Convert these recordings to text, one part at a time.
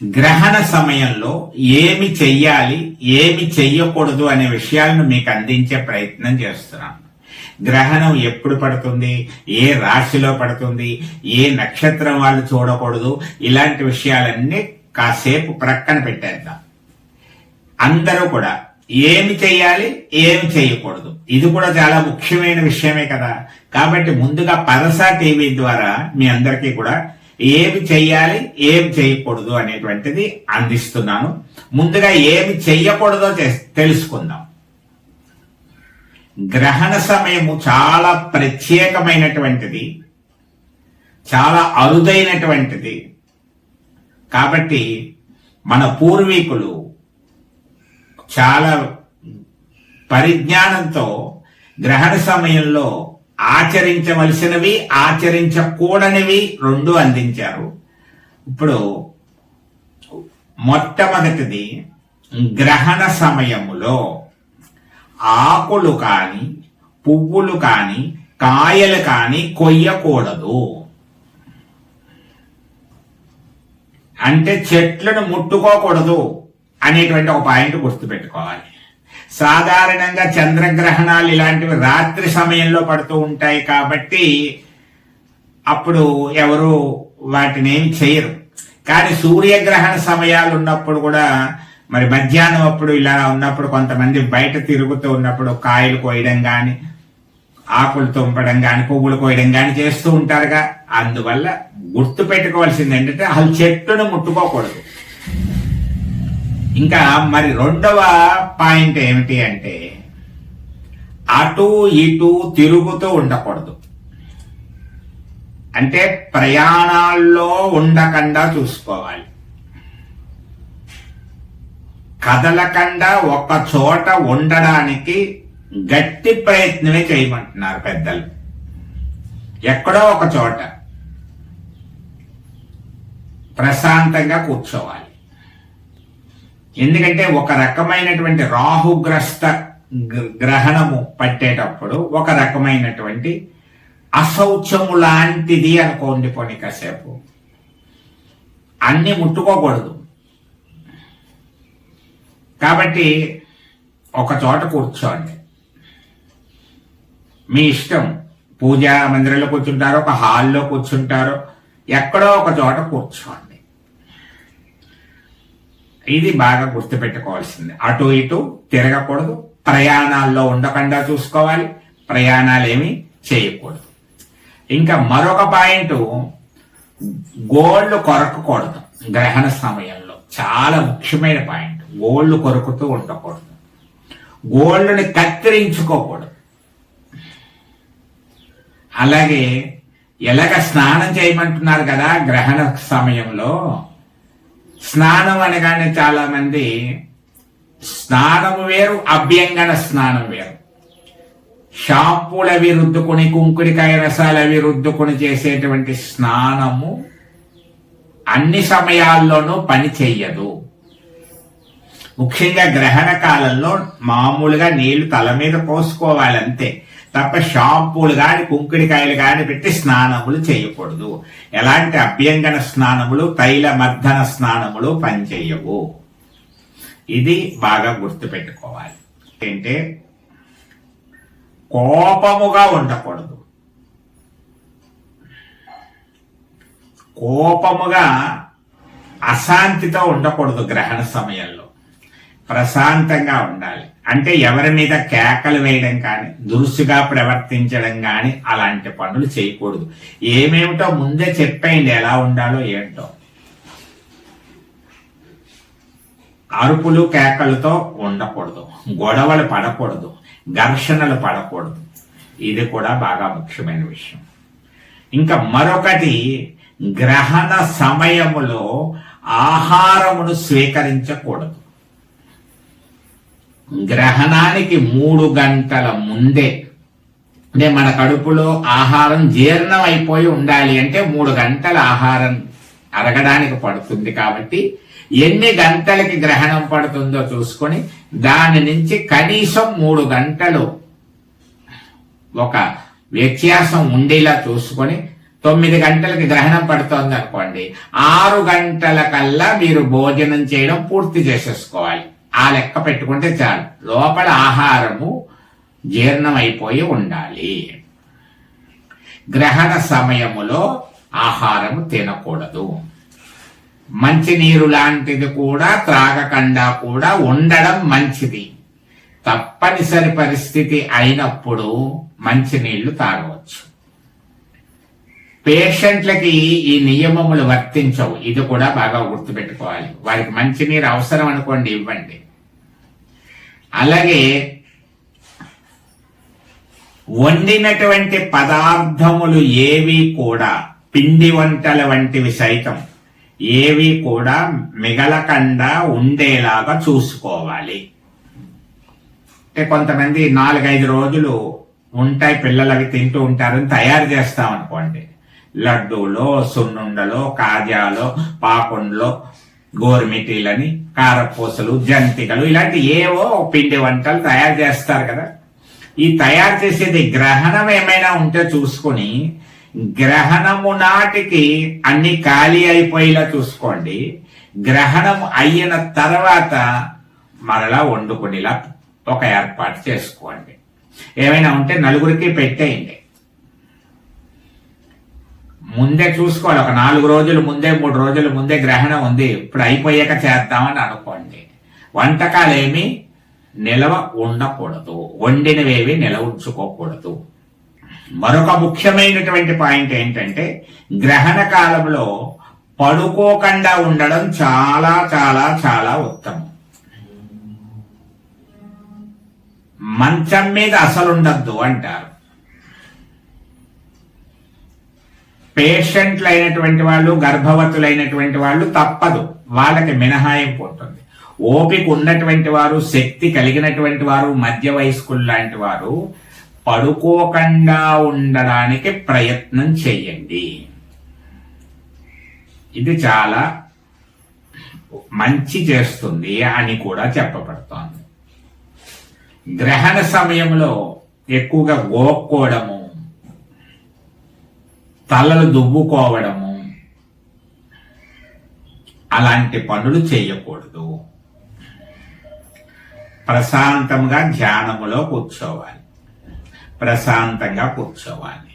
గ్రహణ సమయంలో ఏమి చెయ్యాలి ఏమి చెయ్యకూడదు అనే విషయాలను మీకు అందించే ప్రయత్నం చేస్తున్నాను గ్రహణం ఎప్పుడు పడుతుంది ఏ రాశిలో పడుతుంది ఏ నక్షత్రం వాళ్ళు చూడకూడదు ఇలాంటి విషయాలన్నీ కాసేపు ప్రక్కన పెట్టేద్దాం. అందరూ కూడా ఏమి చెయ్యాలి ఏమి చేయకూడదు ఇది కూడా చాలా ముఖ్యమైన విషయమే కదా. కాబట్టి ముందుగా పరసా టీవీ ద్వారా మీ అందరికీ కూడా ఏమి చెయ్యాలి ఏమి చేయకూడదు అనేటువంటిది అందిస్తున్నాను. ముందుగా ఏమి చెయ్యకూడదో తెలుసుకుందాం. గ్రహణ సమయము చాలా ప్రత్యేకమైనటువంటిది చాలా అరుదైనటువంటిది. కాబట్టి మన పూర్వీకులు చాలా పరిజ్ఞానంతో గ్రహణ సమయంలో ఆచరించవలసినవి ఆచరించకూడనివి రెండు అందించారు. ఇప్పుడు మొట్టమొదటిది గ్రహణ సమయములో ఆకులు కాని పువ్వులు కాని కాయలు కాని కొయ్యకూడదు. అంటే చెట్లను ముట్టుకోకూడదు అనేటువంటి ఒక పాయింట్ గుర్తుపెట్టుకోవాలి. సాధారణంగా చంద్రగ్రహణాలు ఇలాంటివి రాత్రి సమయంలో పడుతూ ఉంటాయి కాబట్టి అప్పుడు ఎవరు వాటిని ఏమి చేయరు. కానీ సూర్యగ్రహణ సమయాలు ఉన్నప్పుడు కూడా మరి మధ్యాహ్నం అప్పుడు ఇలా ఉన్నప్పుడు కొంతమంది బయట తిరుగుతూ ఉన్నప్పుడు కాయలు కోయడం కానీ ఆకులు తుంపడం కానీ పువ్వులు కోయడం కానీ చేస్తూ ఉంటారుగా. అందువల్ల గుర్తు పెట్టుకోవాల్సింది ఏంటంటే అసలు చెట్టును ముట్టుకోకూడదు. ఇంకా మరి రెండవ పాయింట్ ఏమిటి అంటే అటు ఇటు తిరుగుతూ ఉండకూడదు. అంటే ప్రయాణాల్లో ఉండకుండా చూసుకోవాలి. కదలకుండా ఒక చోట ఉండడానికి గట్టి ప్రయత్నమే చేయమంటున్నారు పెద్దలు. ఎక్కడో ఒక చోట ప్రశాంతంగా కూర్చోవాలి. ఎందుకంటే ఒక రకమైనటువంటి రాహుగ్రస్త గ- గ్రహణము పట్టేటప్పుడు ఒక రకమైనటువంటి అశౌచము లాంటిది అనుకోండి పోనీ కాసేపు. అన్ని ముట్టుకోకూడదు. కాబట్టి ఒక చోట కూర్చోండి. మీ ఇష్టం. పూజా మందిరంలో కూర్చుంటారో ఒక హాల్లో కూర్చుంటారో ఎక్కడో ఒక చోట కూర్చోండి. ఇది బాగా గుర్తుపెట్టుకోవాల్సింది. అటు ఇటు తిరగకూడదు. ప్రయాణాల్లో ఉండకుండా చూసుకోవాలి. ప్రయాణాలు ఏమి చేయకూడదు. ఇంకా మరొక పాయింట్ గోళ్ళు కొరకకూడదు గ్రహణ సమయంలో. చాలా ముఖ్యమైన పాయింట్. గోళ్ళు కొరుకుతూ ఉండకూడదు. గోళ్ళని కత్తిరించుకోకూడదు. అలాగే ఎలాగ స్నానం చేయమంటున్నారు కదా గ్రహణ సమయంలో? స్నానం అనగానే చాలా మంది స్నానము వేరు అభ్యంగన స్నానం వేరు. షాంపూలు అవి రుద్దుకొని కుంకుడికాయ రసాలు అవి రుద్దుకొని చేసేటువంటి స్నానము అన్ని సమయాల్లోనూ పని చెయ్యదు. ముఖ్యంగా గ్రహణ కాలంలో మామూలుగా నీళ్ళు తల మీద పోసుకోవాలంతే. తప్ప షాంపూలు కానీ కుంకుడికాయలు కాని పెట్టి స్నానములు చేయకూడదు. ఎలాంటి అభ్యంగన స్నానములు తైల మర్దన స్నానములు పనిచేయవు. ఇది బాగా గుర్తుపెట్టుకోవాలి. ఏంటంటే కోపముగా ఉండకూడదు. కోపముగా అశాంతితో ఉండకూడదు గ్రహణ సమయంలో. ప్రశాంతంగా ఉండాలి. అంటే ఎవరి మీద కేకలు వేయడం కానీ దురుసుగా ప్రవర్తించడం కానీ అలాంటి పనులు చేయకూడదు. ఏమేమిటో ముందే చెప్పేయండి ఎలా ఉండాలో ఏంటో. అరుపులు కేకలతో ఉండకూడదు. గొడవలు పడకూడదు. ఘర్షణలు పడకూడదు. ఇది కూడా బాగా ముఖ్యమైన విషయం. ఇంకా మరొకటి గ్రహణ సమయములో ఆహారమును స్వీకరించకూడదు. గ్రహణానికి మూడు గంటల ముందే. అంటే మన కడుపులో ఆహారం జీర్ణం అయిపోయి ఉండాలి అంటే మూడు గంటల ఆహారం అరగడానికి పడుతుంది కాబట్టి ఎన్ని గంటలకి గ్రహణం పడుతుందో చూసుకొని దాని నుంచి కనీసం మూడు గంటలు ఒక వ్యత్యాసం ఉండేలా చూసుకొని తొమ్మిది గంటలకి గ్రహణం పడుతోంది అనుకోండి ఆరు గంటల కల్లా మీరు భోజనం చేయడం పూర్తి చేసేసుకోవాలి. ఆ లెక్క పెట్టుకుంటే చాలు. లోపల ఆహారము జీర్ణం అయిపోయి ఉండాలి. గ్రహణ సమయములో ఆహారము తినకూడదు. మంచినీరు లాంటిది కూడా త్రాగకుండా కూడా ఉండడం మంచిది. తప్పనిసరి పరిస్థితి అయినప్పుడు మంచినీళ్ళు తాగవచ్చు. పేషెంట్లకి ఈ నియమములు వర్తించవు. ఇది కూడా బాగా గుర్తుపెట్టుకోవాలి. వారికి మంచినీరు అవసరం అనుకోండి ఇవ్వండి. అలాగే వండినటువంటి పదార్థములు ఏవి కూడా పిండి వంటల వంటివి సైతం ఏవి కూడా మిగలకుండా ఉండేలాగా చూసుకోవాలి. అంటే కొంతమంది నాలుగైదు రోజులు ఉంటాయి పిల్లలు అవి తింటూ ఉంటారని తయారు చేస్తాం అనుకోండి. లడ్డూలో సున్నుండలో కాజాలో పాకుండలో గోరుమిటీలని కారపూసలు జంతికలు ఇలాంటి ఏవో పిండి వంటలు తయారు చేస్తారు కదా. ఈ తయారు చేసేది గ్రహణం ఏమైనా ఉంటే చూసుకుని గ్రహణము నాటికి అన్ని ఖాళీ అయిపోయేలా చూసుకోండి. గ్రహణం అయిన తర్వాత మరలా వండుకునేలా ఒక ఏర్పాటు చేసుకోండి. ఏమైనా ఉంటే నలుగురికి పెట్టేయండి. ముందే చూసుకోవాలి. ఒక నాలుగు రోజులు ముందే మూడు రోజులు ముందే గ్రహణం ఉంది. ఇప్పుడు అయిపోయాక చేద్దామని అనుకోండి. వంటకాలు ఏమి నిలవ ఉండకూడదు. వండినవేవి నిలవ ఉంచుకోకూడదు. మరొక ముఖ్యమైనటువంటి పాయింట్ ఏంటంటే గ్రహణ కాలంలో పడుకోకుండా ఉండడం చాలా చాలా చాలా ఉత్తమం. మంచం మీద అసలు ఉండద్దు అంటారు. పేషెంట్లు అయినటువంటి వాళ్ళు గర్భవతులైనటువంటి వాళ్ళు తప్పదు. వాళ్ళకి మినహాయింపు ఉంటుంది. ఓపిక ఉన్నటువంటి వారు శక్తి కలిగినటువంటి వారు మధ్య వయస్కులు లాంటి వారు పడుకోకుండా ఉండడానికి ప్రయత్నం చేయండి. ఇది చాలా మంచి చేస్తుంది అని కూడా చెప్పబడుతోంది. గ్రహణ సమయంలో ఎక్కువగా గోక్కోవడము తలలు దువ్వుకోవడము. అలాంటి పనులు చేయకూడదు. ప్రశాంతంగా ధ్యానములో కూర్చోవాలి. ప్రశాంతంగా కూర్చోవాలి.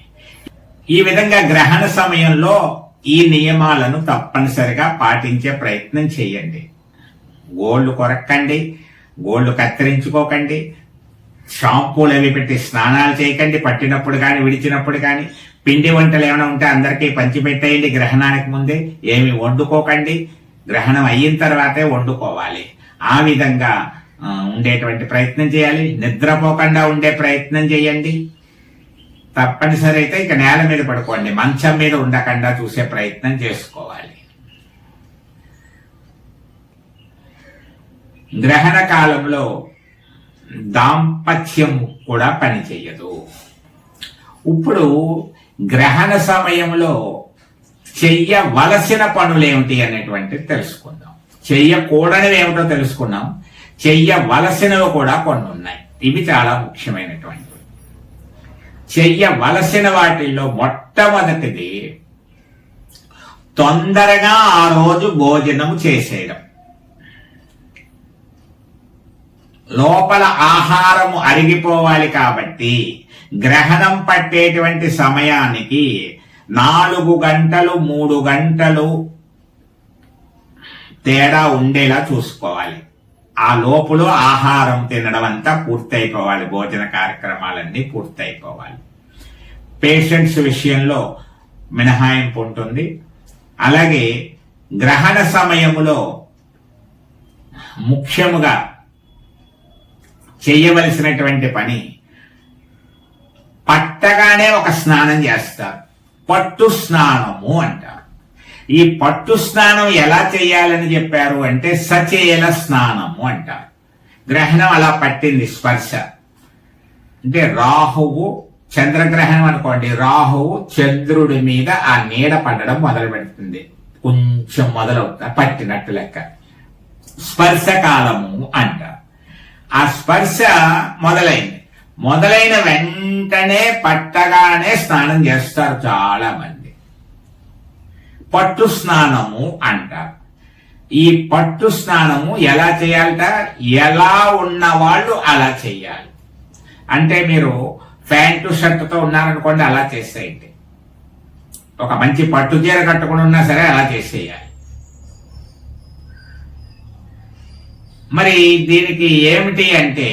ఈ విధంగా గ్రహణ సమయంలో ఈ నియమాలను తప్పనిసరిగా పాటించే ప్రయత్నం చేయండి. గోళ్ళు కొరక్కండి గోళ్ళు కత్తిరించుకోకండి షాంపూలు అవి పెట్టి స్నానాలు చేయకండి పట్టినప్పుడు కానీ విడిచినప్పుడు కానీ పిండి వంటలు ఏమైనా ఉంటే అందరికీ పంచిపెట్టేయండి. గ్రహణానికి ముందే ఏమి వండుకోకండి. గ్రహణం అయిన తర్వాతే వండుకోవాలి. ఆ విధంగా ఉండేటువంటి ప్రయత్నం చేయాలి. నిద్రపోకుండా ఉండే ప్రయత్నం చేయండి. తప్పనిసరి అయితే ఇక నేల మీద పడుకోండి. మంచం మీద ఉండకుండా చూసే ప్రయత్నం చేసుకోవాలి. గ్రహణ కాలంలో దాంపత్యం కూడా పనిచేయదు. ఇప్పుడు గ్రహణ సమయంలో చెయ్యవలసిన పనులేమిటి అనేటువంటిది తెలుసుకుందాం. చెయ్యకూడనివి ఏమిటో తెలుసుకున్నాం చెయ్యవలసినవి కూడా కొన్ని ఉన్నాయి. ఇవి చాలా ముఖ్యమైనటువంటివి. చెయ్యవలసిన వాటిల్లో మొట్టమొదటిది తొందరగా ఆ రోజు భోజనం చేసేయడం. లోపల ఆహారము అరిగిపోవాలి కాబట్టి గ్రహణం పట్టేటువంటి సమయానికి నాలుగు గంటలు మూడు గంటలు తేడా ఉండేలా చూసుకోవాలి. ఆ లోపల ఆహారం తినడం అంతా పూర్తయిపోవాలి. భోజన కార్యక్రమాలన్నీ పూర్తయిపోవాలి. పేషెంట్స్ విషయంలో మినహాయింపు ఉంటుంది. అలాగే గ్రహణ సమయములో ముఖ్యముగా చేయవలసినటువంటి పని పట్టగానే ఒక స్నానం చేస్తారు. పట్టు స్నానము అంటారు. ఈ పట్టు స్నానం ఎలా చేయాలని చెప్పారు అంటే సచేల స్నానము అంటారు. గ్రహణం అలా పట్టింది స్పర్శ. అంటే రాహువు చంద్రగ్రహణం అనుకోండి రాహువు చంద్రుడి మీద ఆ నీడ పడడం మొదలు పెడుతుంది. కొంచెం మొదలవుతా పట్టినట్టు లెక్క. స్పర్శ కాలము అంటారు. ఆ స్పర్శ మొదలైంది. మొదలైన వెంటనే పట్టగానే స్నానం చేస్తారు చాలా మంది పట్టు స్నానము అంటారు. ఈ పట్టు స్నానము ఎలా చేయాలట? ఎలా ఉన్న వాళ్ళు అలా చేయాలి. అంటే మీరు ప్యాంటు షర్టుతో ఉన్నారనుకోండి అలా చేసేయండి. ఒక మంచి పట్టు చీర కట్టుకుని ఉన్నా సరే అలా చేసేయాలి. మరి దీనికి ఏమిటి అంటే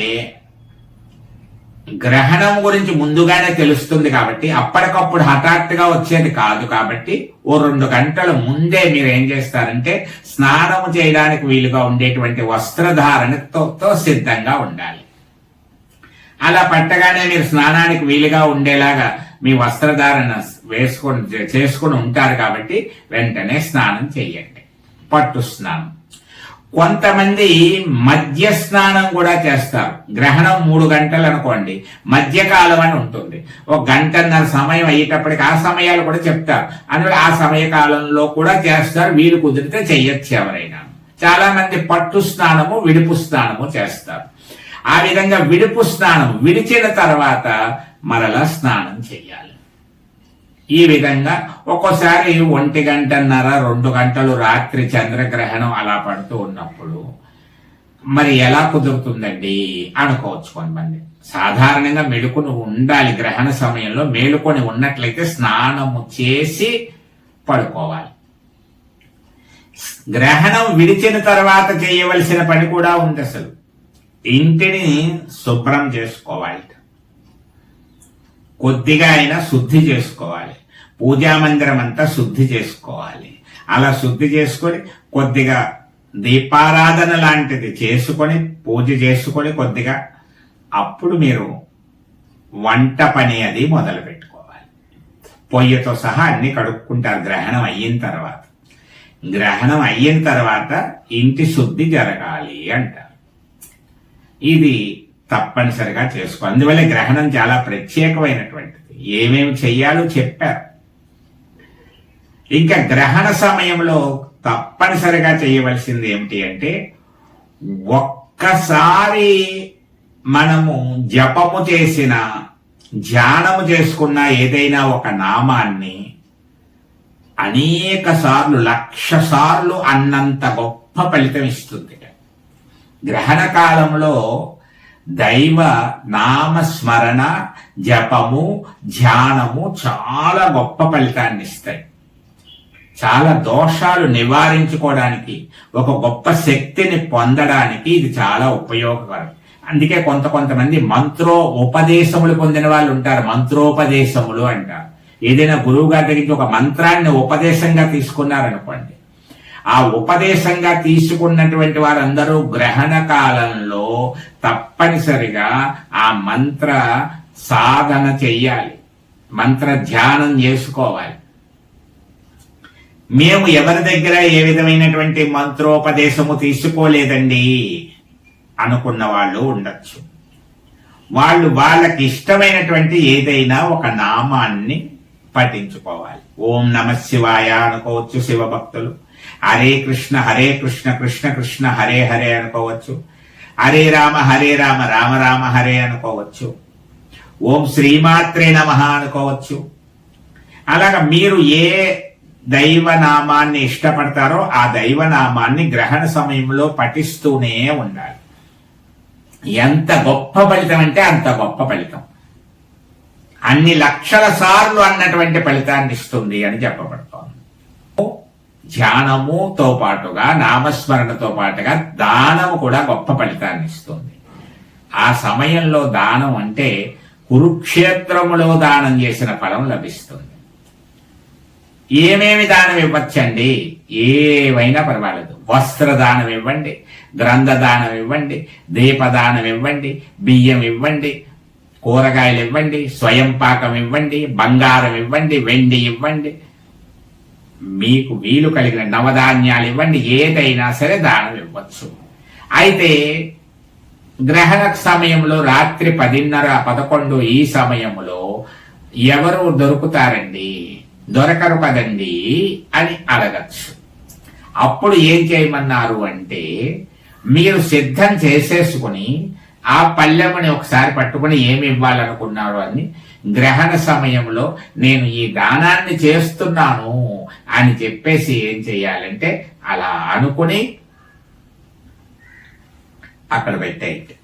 గ్రహణం గురించి ముందుగానే తెలుస్తుంది కాబట్టి అప్పటికప్పుడు హఠాత్తుగా వచ్చేది కాదు కాబట్టి ఓ రెండు గంటల ముందే మీరు ఏం చేస్తారంటే స్నానం చేయడానికి వీలుగా ఉండేటువంటి వస్త్రధారణతో సిద్ధంగా ఉండాలి. అలా పట్టగానే మీరు స్నానానికి వీలుగా ఉండేలాగా మీ వస్త్రధారణ వేసుకొని చేసుకుని ఉంటారు కాబట్టి వెంటనే స్నానం చేయండి. పట్టు స్నానం. కొంతమంది మధ్య స్నానం కూడా చేస్తారు. గ్రహణం మూడు గంటలు అనుకోండి. మధ్యకాలం అని ఉంటుంది. ఒక గంటన్నర సమయం అయ్యేటప్పటికి ఆ సమయాలు కూడా చెప్తారు. అందువల్ల ఆ సమయ కాలంలో కూడా చేస్తారు. వీలు కుదిరితే చెయ్యొచ్చు ఎవరైనా. చాలా మంది పట్టు స్నానము విడుపు స్నానము చేస్తారు. ఆ విధంగా విడుపు స్నానం విడిచిన తర్వాత మరలా స్నానం చేయాలి ఈ విధంగా ఒక్కోసారి ఒంటి గంటన్నర రెండు గంటలు రాత్రి చంద్రగ్రహణం అలా పడుతూ ఉన్నప్పుడు మరి ఎలా కుదురుతుందండి అనుకోవచ్చు కొంతమంది. సాధారణంగా మెడుకుని ఉండాలి. గ్రహణ సమయంలో మేలుకొని ఉన్నట్లయితే స్నానము చేసి పడుకోవాలి. గ్రహణం విడిచిన తర్వాత చేయవలసిన పని కూడా ఉంది అసలు. ఇంటిని శుభ్రం చేసుకోవాలి. కొద్దిగా అయినా శుద్ధి చేసుకోవాలి. పూజా మందిరం అంతా శుద్ధి చేసుకోవాలి. అలా శుద్ధి చేసుకొని కొద్దిగా దీపారాధన లాంటిది చేసుకొని పూజ చేసుకొని కొద్దిగా అప్పుడు మీరు వంట పని అది మొదలు పెట్టుకోవాలి. పొయ్యితో సహా అన్ని కడుక్కుంటారు. గ్రహణం అయిన తర్వాత. గ్రహణం అయిన తర్వాత ఇంటి శుద్ధి జరగాలి అంటారు. ఇది తప్పనిసరిగా చేసుకో అందువల్ల గ్రహణం చాలా ప్రత్యేకమైనటువంటిది. ఏమేమి చెయ్యాలో చెప్పారు. ఇంకా గ్రహణ సమయంలో తప్పనిసరిగా చేయవలసింది ఏమిటి అంటే ఒక్కసారి మనము జపము చేసిన ధ్యానము చేసుకున్న ఏదైనా ఒక నామాన్ని అనేక సార్లు లక్ష సార్లు అన్నంత గొప్ప ఫలితం ఇస్తుంది. గ్రహణ కాలంలో దైవ నామస్మరణ జపము ధ్యానము చాలా గొప్ప ఫలితాన్ని ఇస్తాయి. చాలా దోషాలు నివారించుకోవడానికి ఒక గొప్ప శక్తిని పొందడానికి ఇది చాలా ఉపయోగకరం. అందుకే కొంత కొంతమంది మంత్రో ఉపదేశములు పొందిన వాళ్ళు ఉంటారు. మంత్రోపదేశములు అంటారు. ఏదైనా గురువు గారి దగ్గరికి ఒక మంత్రాన్ని ఉపదేశంగా తీసుకున్నారనుకోండి ఆ ఉపదేశంగా తీసుకున్నటువంటి వారందరూ గ్రహణ కాలంలో తప్పనిసరిగా ఆ మంత్ర సాధన చెయ్యాలి. మంత్ర ధ్యానం చేసుకోవాలి. మేము ఎవరి దగ్గర ఏ విధమైనటువంటి మంత్రోపదేశము తీసుకోలేదండి అనుకున్న వాళ్ళు ఉండొచ్చు. వాళ్ళు వాళ్ళకి ఇష్టమైనటువంటి ఏదైనా ఒక నామాన్ని పఠించుకోవాలి. ఓం నమ శివాయ అనుకోవచ్చు శివభక్తులు హరే కృష్ణ హరే కృష్ణ కృష్ణ కృష్ణ హరే హరే అనుకోవచ్చు. హరే రామ హరే రామ రామ రామ హరే అనుకోవచ్చు. ఓం శ్రీమాత్రే నమ అనుకోవచ్చు. అలాగా మీరు ఏ దైవనామాన్ని ఇష్టపడతారో ఆ దైవనామాన్ని గ్రహణ సమయంలో పఠిస్తూనే ఉండాలి. ఎంత గొప్ప ఫలితం అంటే అంత గొప్ప ఫలితం. అన్ని లక్షల సార్లు అన్నటువంటి ఫలితాన్ని ఇస్తుంది అని చెప్పబడుతోంది. ధ్యానముతో పాటుగా నామస్మరణతో పాటుగా దానము కూడా గొప్ప ఫలితాన్ని ఇస్తుంది. ఆ సమయంలో దానం అంటే కురుక్షేత్రములో దానం చేసిన ఫలం లభిస్తుంది. ఏమేమి దానం ఇవ్వచ్చండి? ఏవైనా పర్వాలేదు. వస్త్రదానం ఇవ్వండి గ్రంథదానం ఇవ్వండి దీపదానం ఇవ్వండి బియ్యం ఇవ్వండి కూరగాయలు ఇవ్వండి స్వయం పాకం ఇవ్వండి బంగారం ఇవ్వండి వెండి ఇవ్వండి. మీకు వీలు కలిగిన నవధాన్యాలు ఇవ్వండి ఏదైనా సరే దానం ఇవ్వచ్చు. అయితే గ్రహణ సమయంలో రాత్రి పదిన్నర పదకొండు ఈ సమయంలో ఎవరు దొరుకుతారండి? దొరకరు కదండి అని అడగచ్చు. అప్పుడు ఏం చేయమన్నారు అంటే మీరు సిద్ధం చేసేసుకుని ఆ పల్లెమని ఒకసారి పట్టుకుని ఏమి ఇవ్వాలనుకున్నారు అని గ్రహణ సమయంలో నేను ఈ దానాన్ని చేస్తున్నాను అని చెప్పేసి ఏం చేయాలంటే అలా అనుకుని అక్కడ పెట్టేయండి.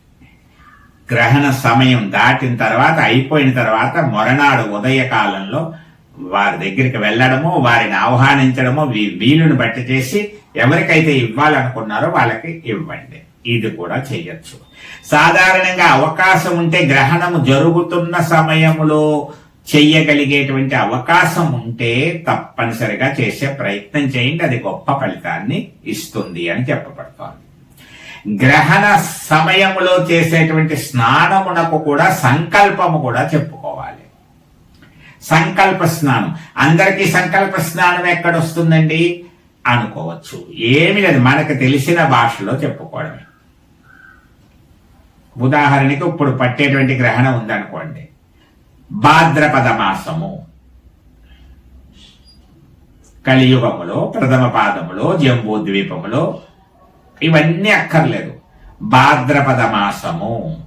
గ్రహణ సమయం దాటిన తర్వాత అయిపోయిన తర్వాత మొరనాడు ఉదయకాలంలో వారి దగ్గరికి వెళ్ళడము వారిని ఆహ్వానించడము వీ- వీలుని బట్టి చేసి ఎవరికైతే ఇవ్వాలనుకున్నారో వాళ్ళకి ఇవ్వండి. ఇది కూడా చేయొచ్చు. సాధారణంగా అవకాశం ఉంటే గ్రహణము జరుగుతున్న సమయంలో చెయ్యగలిగేటువంటి అవకాశం ఉంటే తప్పనిసరిగా చేసే ప్రయత్నం చేయండి. అది గొప్ప ఫలితాన్ని ఇస్తుంది అని చెప్పబడుతోంది. గ్రహణ సమయంలో చేసేటువంటి స్నానమునకు కూడా సంకల్పము కూడా చెప్పుకోవాలి. సంకల్ప స్నానం. అందరికీ సంకల్ప స్నానం ఎక్కడొస్తుందండి? అనుకోవచ్చు. ఏమి లేదు. మనకు తెలిసిన భాషలో చెప్పుకోవడమే. ఉదాహరణకి ఇప్పుడు పట్టేటువంటి గ్రహణం ఉందనుకోండి. భాద్రపద మాసము కలియుగములో ప్రథమ పాదములో జంబూ ద్వీపములో ఇవన్నీ అక్కర్లేదు. భాద్రపద మాసము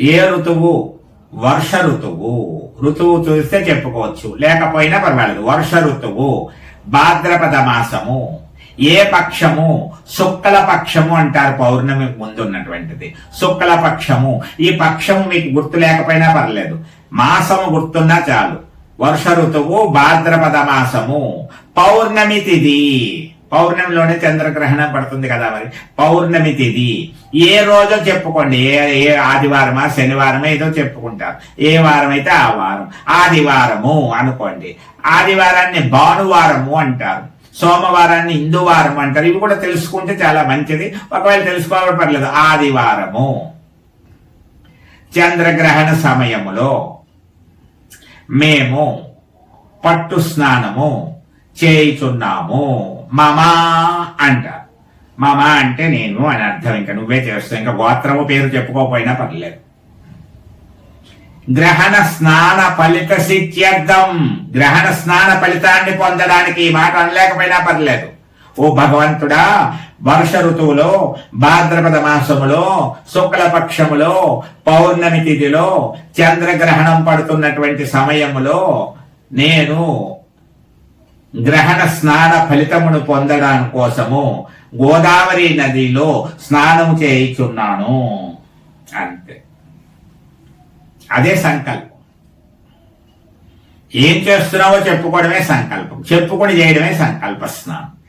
ఏ ఋతువు? వర్ష ఋతువు. ఋతువు చూస్తే చెప్పుకోవచ్చు. లేకపోయినా పర్వాలేదు. వర్ష ఋతువు భాద్రపద మాసము. ఏ పక్షము? శుక్ల పక్షము అంటారు పౌర్ణమి ముందున్నటువంటిది శుక్ల పక్షము. ఈ పక్షము మీకు గుర్తు లేకపోయినా పర్లేదు. మాసము గుర్తున్నా చాలు. వర్ష ఋతువు భాద్రపద మాసము. పౌర్ణమి తిది. పౌర్ణమిలోనే చంద్రగ్రహణం పడుతుంది కదా మరి. పౌర్ణమి తిథి ఏ రోజో చెప్పుకోండి. ఏ ఏ ఆదివారమా శనివారమా ఏదో చెప్పుకుంటారు. ఏ వారం అయితే ఆ వారం. ఆదివారము అనుకోండి. ఆదివారాన్ని భానువారము అంటారు. సోమవారాన్ని హిందూవారం అంటారు. ఇవి కూడా తెలుసుకుంటే చాలా మంచిది. ఒకవేళ తెలుసుకోవడం పర్లేదు. ఆదివారము. చంద్రగ్రహణ సమయములో మేము పట్టు స్నానము చేయుచున్నాము. మమా అంటారు మమా అంటే నేను అని అర్థం. ఇంకా నువ్వే చేస్తావు. ఇంకా గోత్రము పేరు చెప్పుకోకపోయినా పర్లేదు. గ్రహణ స్నాన ఫలిత సిత్యర్థం గ్రహణ స్నాన ఫలితాన్ని పొందడానికి ఈ మాట అనలేకపోయినా పర్లేదు. ఓ భగవంతుడా వర్ష ఋతువులో భాద్రపద మాసములో శుక్లపక్షములో పౌర్ణమి తిథిలో చంద్రగ్రహణం పడుతున్నటువంటి సమయములో నేను గ్రహణ స్నాన ఫలితమును పొందడం కోసము గోదావరి నదిలో స్నానం చేయుచున్నాను. అంతే. అదే సంకల్పం. ఏం చేస్తున్నావో చెప్పుకోవడమే సంకల్పం. చెప్పుకొని చేయడమే సంకల్ప స్నానం.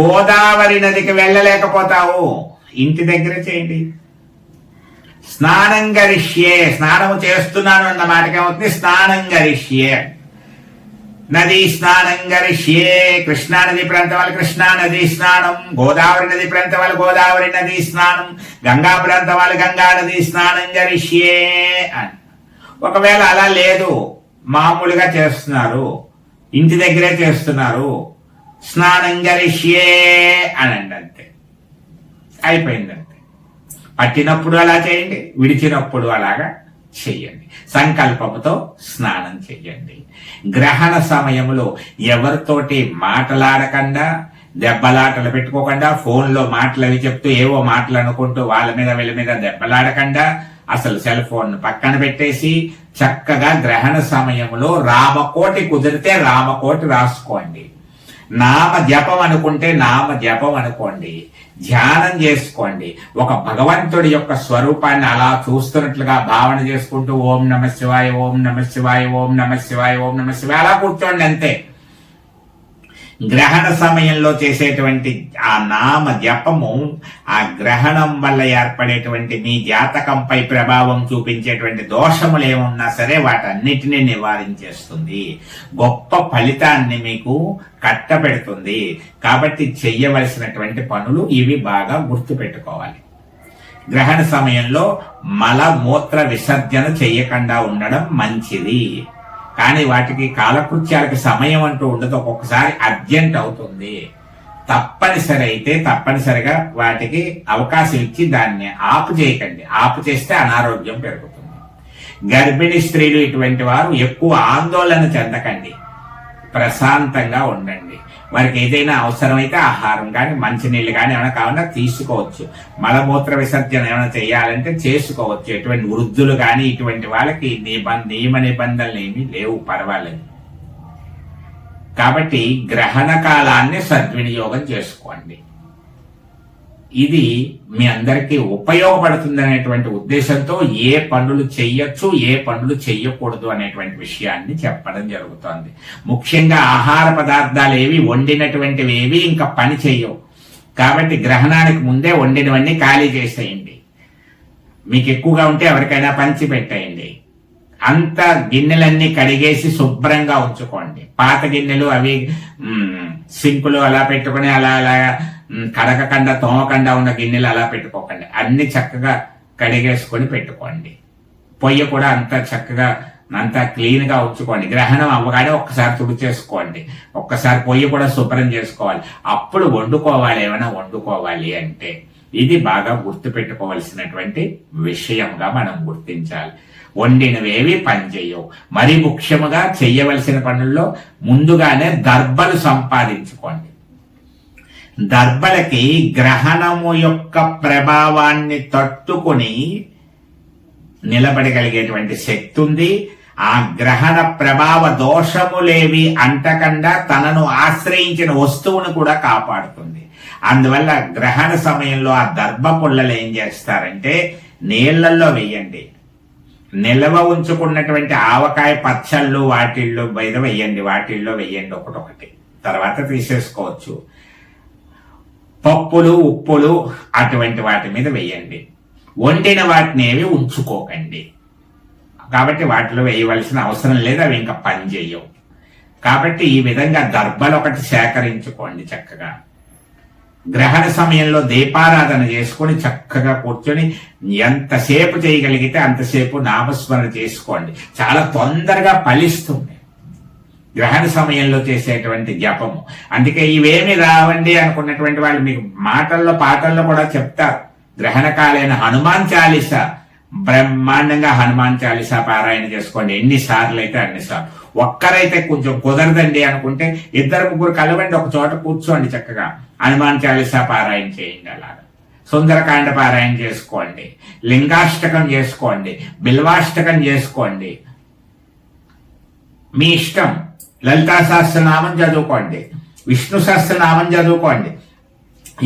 గోదావరి నదికి వెళ్ళలేకపోతావు. ఇంటి దగ్గర చేయండి. స్నానం గరిష్యే. స్నానం చేస్తున్నాను అన్న మాటకేమవుతుంది? స్నానం గరిష్యే. నది స్నానం గరిష్యే. కృష్ణా నది ప్రాంతం వాళ్ళు కృష్ణా నదీ స్నానం. గోదావరి నది ప్రాంతం వాళ్ళు గోదావరి నది స్నానం. గంగా ప్రాంతం వాళ్ళు గంగా నది స్నానం గరిష్యే అని. ఒకవేళ అలా లేదు మామూలుగా చేస్తున్నారు ఇంటి దగ్గరే చేస్తున్నారు స్నానం గరిష్యే అనండి అంతే. అయిపోయిందంతే. పట్టినప్పుడు అలా చేయండి విడిచినప్పుడు అలాగా. చెయ్యండి సంకల్పముతో స్నానం చెయ్యండి గ్రహణ సమయంలో ఎవరితోటి మాటలాడకుండా దెబ్బలాటలు పెట్టుకోకుండా ఫోన్లో మాటలు అవి చెప్తూ ఏవో మాటలు అనుకుంటూ వాళ్ళ మీద వీళ్ళ మీద దెబ్బలాడకుండా అసలు సెల్ ఫోన్ పక్కన పెట్టేసి చక్కగా గ్రహణ సమయంలో రామకోటి కుదిరితే రామకోటి రాసుకోండి. నామ జపం అనుకుంటే నామ జపం అనుకోండి ధ్యానం చేసుకోండి. ఒక భగవంతుడి యొక్క స్వరూపాన్ని అలా చూస్తున్నట్లుగా భావన చేసుకుంటూ ఓం నమ శివాయ ఓం నమ శివాయ ఓం నమ శివాయ ఓం నమ శివాయ అలా కూర్చోండి అంతే. గ్రహణ సమయంలో చేసేటువంటి ఆ నామ జపము ఆ గ్రహణం వల్ల ఏర్పడేటువంటి మీ జాతకంపై ప్రభావం చూపించేటువంటి దోషములు ఏమున్నా సరే వాటన్నిటినీ నివారించేస్తుంది. గొప్ప ఫలితాన్ని మీకు కట్టబెడుతుంది. కాబట్టి చెయ్యవలసినటువంటి పనులు ఇవి బాగా గుర్తుపెట్టుకోవాలి. గ్రహణ సమయంలో మల మూత్ర విసర్జన చెయ్యకుండా ఉండడం మంచిది. కానీ వాటికి కాలకృత్యాలకి సమయం అంటూ ఉండదు. ఒక్కొక్కసారి అర్జెంట్ అవుతుంది. తప్పనిసరి అయితే తప్పనిసరిగా వాటికి అవకాశం ఇచ్చి దాన్ని ఆపు చేయకండి. ఆపు చేస్తే అనారోగ్యం పెరుగుతుంది. గర్భిణీ స్త్రీలు ఇటువంటి వారు ఎక్కువ ఆందోళన చెందకండి. ప్రశాంతంగా ఉండండి. వారికి ఏదైనా అవసరమైతే ఆహారం కానీ మంచినీళ్ళు కానీ ఏమైనా కావాలన్నా తీసుకోవచ్చు. మలమూత్ర విసర్జన ఏమైనా చేయాలంటే చేసుకోవచ్చు. ఎటువంటి వృద్ధులు కానీ ఇటువంటి వాళ్ళకి నిబం నియమ నిబంధనలు ఏమీ లేవు పర్వాలేదు. కాబట్టి గ్రహణ కాలాన్ని సద్వినియోగం చేసుకోండి. ఇది మీ అందరికీ ఉపయోగపడుతుంది అనేటువంటి ఉద్దేశంతో ఏ పనులు చెయ్యొచ్చు ఏ పనులు చెయ్యకూడదు అనేటువంటి విషయాన్ని చెప్పడం జరుగుతోంది. ముఖ్యంగా ఆహార పదార్థాలు ఏవి వండినటువంటివి ఏవి ఇంకా పని చెయ్యవు. కాబట్టి గ్రహణానికి ముందే వండినవన్నీ ఖాళీ చేసేయండి. మీకు ఎక్కువగా ఉంటే ఎవరికైనా పంచి పెట్టేయండి అంత గిన్నెలన్నీ కడిగేసి శుభ్రంగా ఉంచుకోండి. పాత గిన్నెలు అవి సింకులు అలా పెట్టుకుని అలా అలా కడగకుండా తోమకుండా ఉన్న గిన్నెలు అలా పెట్టుకోకండి. అన్ని చక్కగా కడిగేసుకొని పెట్టుకోండి. పొయ్యి కూడా అంత చక్కగా అంతా క్లీన్గా ఉంచుకోండి. గ్రహణం అవ్వగానే ఒక్కసారి తుడిచేసుకోండి ఒక్కసారి పొయ్యి కూడా శుభ్రం చేసుకోవాలి. అప్పుడు వండుకోవాలి ఏమైనా వండుకోవాలి అంటే ఇది బాగా గుర్తు పెట్టుకోవలసినటువంటి విషయంగా మనం గుర్తించాలి. వండినవేవి పనిచేయవు మరి ముఖ్యముగా చెయ్యవలసిన పనుల్లో ముందుగానే దర్బలు సంపాదించుకోండి. దర్భలకి గ్రహణము యొక్క ప్రభావాన్ని తట్టుకుని నిలబడగలిగేటువంటి శక్తి ఉంది ఆ గ్రహణ ప్రభావ దోషములేవి అంటకుండా తనను ఆశ్రయించిన వస్తువును కూడా కాపాడుతుంది. అందువల్ల గ్రహణ సమయంలో ఆ దర్భ పుల్లలు ఏం చేస్తారంటే నీళ్ళలో వేయండి. నిల్వ ఉంచుకున్నటువంటి ఆవకాయ పచ్చళ్ళు వాటిల్లో మీద వెయ్యండి వాటిల్లో వెయ్యండి ఒకటొకటి. తర్వాత తీసేసుకోవచ్చు. పప్పులు ఉప్పులు అటువంటి వాటి మీద వేయండి. వండిన వాటినేవి ఉంచుకోకండి. కాబట్టి వాటిలో వేయవలసిన అవసరం లేదు అవి ఇంకా పని చేయవు. కాబట్టి ఈ విధంగా దర్భలు ఒకటి సేకరించుకోండి చక్కగా. గ్రహణ సమయంలో దీపారాధన చేసుకొని చక్కగా కూర్చొని ఎంతసేపు చేయగలిగితే అంతసేపు నామస్మరణ చేసుకోండి. చాలా తొందరగా ఫలిస్తుంది. గ్రహణ సమయంలో చేసేటువంటి జపము. అందుకే ఇవేమి రావండి అనుకున్నటువంటి వాళ్ళు మీకు మాటల్లో పాటల్లో కూడా చెప్తారు. గ్రహణ కాలైన హనుమాన్ చాలీస. బ్రహ్మాండంగా హనుమాన్ చాలీసా పారాయణ చేసుకోండి. ఎన్నిసార్లు అయితే అన్నిసార్లు. ఒక్కరైతే కొంచెం కుదరదండి అనుకుంటే ఇద్దరు ముగ్గురు కలవండి ఒక చోట కూర్చోండి చక్కగా. హనుమాన్ చాలీసా పారాయణ చేయండి అలాగా. సుందరకాండ పారాయణ చేసుకోండి. లింగాష్టకం చేసుకోండి. బిల్వాష్టకం చేసుకోండి. మీ ఇష్టం. లలితా సహస్రనామం చదువుకోండి. విష్ణు సహస్రనామం చదువుకోండి.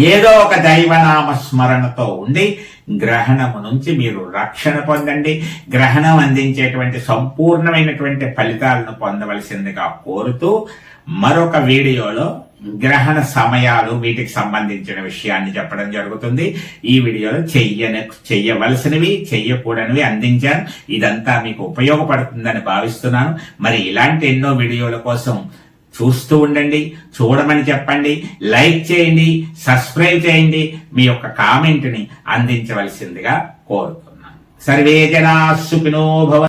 ఏదో ఒక దైవనామ స్మరణతో ఉండి గ్రహణము నుంచి మీరు రక్షణ పొందండి. గ్రహణం అందించేటువంటి సంపూర్ణమైనటువంటి ఫలితాలను పొందవలసిందిగా కోరుతూ మరొక వీడియోలో గ్రహణ సమయాలు వీటికి సంబంధించిన విషయాన్ని చెప్పడం జరుగుతుంది. ఈ వీడియోలో చెయ్యని చెయ్యవలసినవి చెయ్యకూడనివి అందించాను. ఇదంతా మీకు ఉపయోగపడుతుందని భావిస్తున్నాను. మరి ఇలాంటి ఎన్నో వీడియోల కోసం చూస్తూ ఉండండి చూడమని చెప్పండి లైక్ చేయండి సబ్స్క్రైబ్ చేయండి మీ యొక్క కామెంట్ని అందించవలసిందిగా కోరుతున్నాను. సర్వే జనా సుఖినో భవ